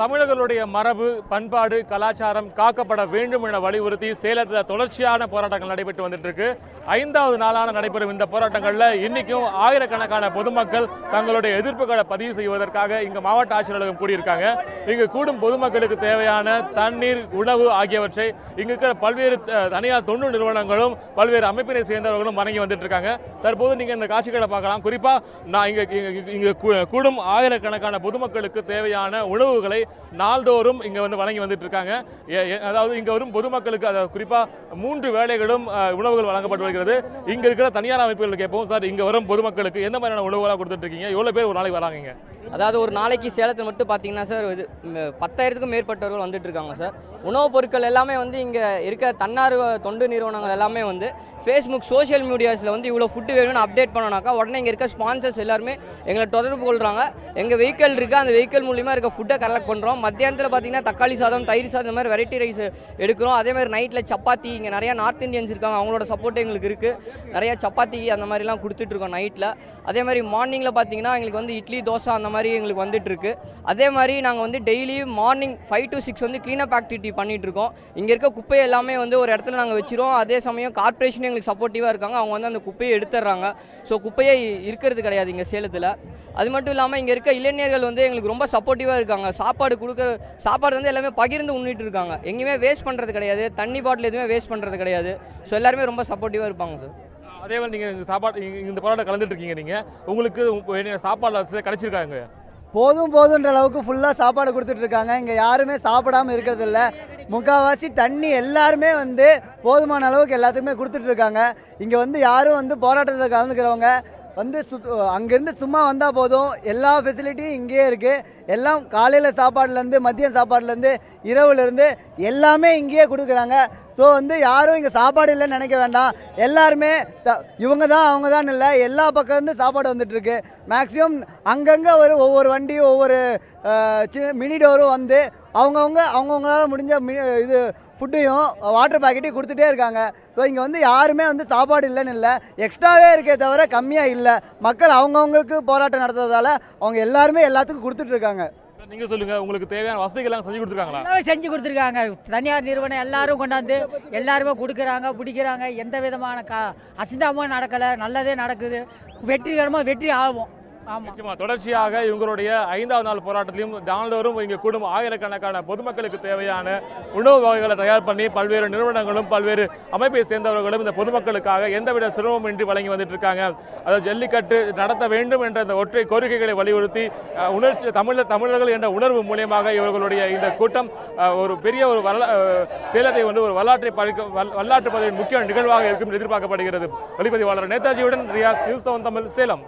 தமிழர்களுடைய மரபு பண்பாடு கலாச்சாரம் காக்கப்பட வேண்டும் என வலியுறுத்தி சேலத்தில் தொடர்ச்சியான போராட்டங்கள் நடைபெற்று வந்துட்டு இருக்கு ஐந்தாவது நாளான நடைபெறும் இந்த போராட்டங்கள்ல இன்னைக்கும் ஆயிரக்கணக்கான பொதுமக்கள் தங்களுடைய எதிர்ப்புகளை பதிவு செய்வதற்காக இங்க மாவட்ட ஆட்சியர் அலுவலகம் கூடியிருக்காங்க. இங்கு கூடும் பொதுமக்களுக்கு தேவையான தண்ணீர் உணவு ஆகியவற்றை இங்க இருக்கிற பல்வேறு தனியார் தொண்டு நிறுவனங்களும் பல்வேறு அமைப்பினை சேர்ந்தவர்களும் வணங்கி வந்துட்டு இருக்காங்க தற்போது நீங்க இந்த காட்சிகளை பார்க்கலாம். குறிப்பா நான் இங்க இங்கு கூடும் ஆயிரக்கணக்கான பொதுமக்களுக்கு தேவையான உணவுகளை நாள்தோறும் இங்கே வந்து வழங்கி வந்துட்டு இருக்காங்க அதாவது இங்கே வரும் பொதுமக்களுக்கு அதாவது குறிப்பாக மூன்று வேலைகளும் உணவுகள் வழங்கப்பட்டு வருகிறது. இங்கே இருக்கிற தனியார் அமைப்புகள் கேட்போம். சார் இங்கே வரும் பொதுமக்களுக்கு எந்த மாதிரியான உணவுகளாக கொடுத்துட்டு இருக்கீங்க எவ்வளோ பேர் ஒரு நாளைக்கு வராங்க அதாவது ஒரு நாளைக்கு சேலத்தில் மட்டும் பார்த்தீங்கன்னா சார் இது பத்தாயிரத்துக்கும் மேற்பட்டவர்கள் வந்துட்டு இருக்காங்க சார். உணவுப் பொருட்கள் எல்லாமே வந்து இங்கே இருக்க தன்னார்வ தொண்டு நிறுவனங்கள் எல்லாமே வந்து ஃபேஸ்புக் சோஷியல் மீடியாஸில் வந்து இவ்வளோ ஃபுட்டு வேணும்னு அப்டேட் பண்ணோனாக்கா உடனே இங்கே இருக்க ஸ்பான்சர்ஸ் எல்லாருமே எங்களை தொடர்பு கொள்கிறாங்க எங்கள் வெஹிக்கல் இருக்குது அந்த வெஹிக்கல் மூலியமாக இருக்க ஃபுட்டை கலெக்ட் பண்ணுறோம் மத்தியானத்தில் பார்த்தீங்கன்னா தக்காளி சாதம் தயிர் சாதம் இந்த மாதிரி வெரைட்டி ரைஸ் எடுக்கிறோம். அதே மாதிரி நைட்டில் சப்பாத்தி இங்கே நிறையா நார்த் இந்தியன்ஸ் இருக்காங்க அவங்களோட சப்போர்ட் எங்களுக்கு இருக்குது நிறையா சப்பாத்தி அந்த மாதிரிலாம் கொடுத்துட்ருக்கோம் நைட்டில் அதே மாதிரி மார்னிங்கில் பார்த்தீங்கன்னா எங்களுக்கு வந்து இட்லி தோசை அந்த மாதிரி எங்களுக்கு வந்துட்டுருக்கு அதே மாதிரி நாங்கள் வந்து daily morning five to six வந்து க்ளீனப் ஆக்டிவிட்டி பண்ணிகிட்டு இருக்கோம் இங்கே இருக்க குப்பை எல்லாமே வந்து ஒரு இடத்துல நாங்கள் வச்சிருவோம். அதே சமயம் கார்ப்பரேஷன் எங்களுக்கு சப்போர்ட்டிவாக இருக்காங்க. அவங்க வந்து அந்த குப்பையை எடுத்துடுறாங்க ஸோ குப்பையே இருக்கிறது கிடையாது இங்கே சேலத்தில். அது மட்டும் இல்லாமல் இங்கே இருக்க இளைஞர்கள் வந்து எங்களுக்கு ரொம்ப சப்போர்ட்டிவாக இருக்காங்க. சாப்பாடு கொடுக்குற சாப்பாடு வந்து எல்லாமே பகிர்ந்து உண்ணிட்டு இருக்காங்க. எங்கேயுமே வேஸ்ட் பண்ணுறது கிடையாது. தண்ணி பாட்டில் எதுவுமே வேஸ்ட் பண்ணுறது கிடையாது. ஸோ எல்லாருமே ரொம்ப சப்போர்ட்டிவாக இருப்பாங்க சார் அதே மாதிரி நீங்கள் இந்த சாப்பாடு இந்த போராட்டம் கலந்துட்டு இருக்கீங்க நீங்கள் உங்களுக்கு சாப்பாடு கிடைச்சிருக்காங்க. போதும் போதுன்ற அளவுக்கு ஃபுல்லாக சாப்பாடு கொடுத்துட்டு இருக்காங்க. இங்கே யாருமே சாப்பிடாம இருக்கிறதில்ல. முக்கால்வாசி தண்ணி எல்லாருமே வந்து போதுமான அளவுக்கு எல்லாத்துக்குமே கொடுத்துட்டு இருக்காங்க. இங்கே வந்து யாரும் வந்து போராட்டத்தில் கலந்துக்கிறவங்க வந்து சுத் அங்கேருந்து சும்மா வந்தால் போதும். எல்லா ஃபெசிலிட்டியும் இங்கேயே இருக்குது எல்லாம் காலையில் சாப்பாடுலேருந்து மதியம் சாப்பாடுலேருந்து இரவுலேருந்து எல்லாமே இங்கேயே கொடுக்குறாங்க. ஸோ வந்து யாரும் இங்கே சாப்பாடு இல்லைன்னு நினைக்க வேண்டாம். எல்லாருமே த இவங்க தான் அவங்க தான் இல்லை. எல்லா பக்கம் இருந்து சாப்பாடு வந்துட்டுருக்கு. மேக்ஸிமம் அங்கங்கே ஒரு ஒவ்வொரு வண்டியும் ஒவ்வொரு சின்ன மினி டோரும் வந்து அவங்கவுங்க அவங்கவுங்களால முடிஞ்ச மி இது ஃபுட்டையும் வாட்டர் பாக்கெட்டையும் கொடுத்துட்டே இருக்காங்க. ஸோ இங்கே வந்து யாருமே வந்து சாப்பாடு இல்லைன்னு இல்லை. எக்ஸ்ட்ராவே இருக்கே தவிர கம்மியாக இல்லை. மக்கள் அவங்கவுங்களுக்கு போராட்டம் நடத்துறதால அவங்க எல்லாருமே எல்லாத்துக்கும் கொடுத்துட்ருக்காங்க நீங்க சொல்லுங்க. உங்களுக்கு தேவையான வசதிகள் எல்லாம் செஞ்சு கொடுத்துருக்காங்களா? எல்லாமே செஞ்சு கொடுத்துருக்காங்க. தனியார் நிறுவனம் எல்லாரும் கொண்டாந்து எல்லாருமே கொடுக்குறாங்க பிடிக்கிறாங்க. எந்த விதமான கா அசிந்தாமும் நடக்கலை. நல்லதே நடக்குது. வெற்றிகரமாக வெற்றி ஆகும். நிச்சயமா. தொடர்ச்சியாக இவங்களுடைய ஐந்தாவது நாள் போராட்டத்திலும் நாள்தோறும் இங்க கூடும் ஆயிரக்கணக்கான பொதுமக்களுக்கு தேவையான உணவு வகைகளை தயார் பண்ணி பல்வேறு நிறுவனங்களும் பல்வேறு அமைப்பை சேர்ந்தவர்களும் இந்த பொதுமக்களுக்காக எந்தவித சிரமமின்றி வழங்கி வந்துட்டு இருக்காங்க அதாவது ஜல்லிக்கட்டு நடத்த வேண்டும் என்ற இந்த ஒற்றை கோரிக்கைகளை வலியுறுத்தி உணர்ச்சி தமிழர் தமிழர்கள் என்ற உணர்வு மூலியமாக இவர்களுடைய இந்த கூட்டம் அஹ், ஒரு பெரிய ஒரு வரலா சேலத்தை வந்து ஒரு வரலாற்றை பறிக்க வரலாற்று பதவியின் முக்கிய நிகழ்வாக இருக்கும் எதிர்பார்க்கப்படுகிறது. ஒளிப்பதிவாளர் நேதாஜியுடன் ரியாஸ் நியூஸ் தமிழ் சேலம்.